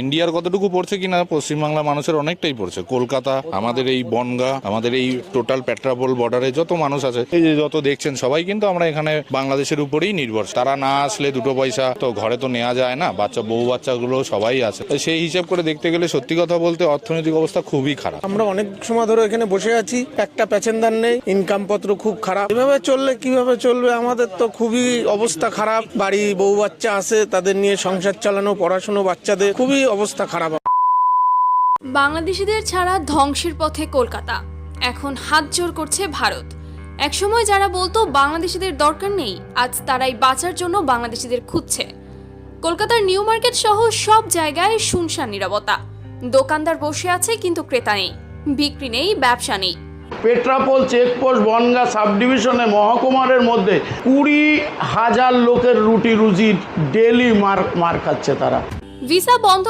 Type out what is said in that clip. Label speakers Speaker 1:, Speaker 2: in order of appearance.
Speaker 1: ইন্ডিয়ার কতটুকু পড়ছে কিনা, পশ্চিমবাংলা মানুষের অনেকটাই পড়ছে। কলকাতা, আমাদের এই বনগা, আমাদের এই টোটাল পেট্রাপোল বর্ডারে যত মানুষ আছে, এই যে যত দেখছেন সবাই কিন্তু আমরা এখানে বাংলাদেশের উপরেই নির্ভর তারা না আসলে দুটো পয়সা তো ঘরে তো নেওয়া যায় না, বাচ্চা, বউ বাচ্চাগুলো সবাই আছে। সেই হিসাব করে দেখতে গেলে সত্যি কথা বলতে অর্থনৈতিক অবস্থা খুবই খারাপ।
Speaker 2: আমরা অনেক সময় ধরে এখানে বসে আছি, একটা প্যাসেঞ্জার নেই ইনকাম পত্র খুব খারাপ। এভাবে চললে কীভাবে চলবে? আমাদের তো খুবই অবস্থা খারাপ। বাড়ি বউ বাচ্চা আছে তাদের নিয়ে সংসার চালানো, পড়াশুনো বাচ্চাদের খুবই অবস্থা খারাপ
Speaker 3: বাংলাদেশিদের ছাড়া ধ্বংসের পথে কলকাতা। এখন হাত জোর করছে ভারত। একসময় যারা বলতো বাংলাদেশিদের দরকার নেই আজ তারাই বাঁচার জন্য বাংলাদেশিদের খুঁজছে। কলকাতার নিউ মার্কেট সহ সব জায়গায় শুনশান নিরবতা। দোকানদার বসে আছে কিন্তু ক্রেতা নেই বিক্রি নেই ব্যবসা নেই।
Speaker 4: পেট্রাপোল চেকপোস্ট বনগা সাব ডিভিশনে মহকুমারের মধ্যে কুড়ি হাজার লোকের রুটি রুজি ডেলি মার মার খাচ্ছে তারা।
Speaker 3: ভিসা বন্ধ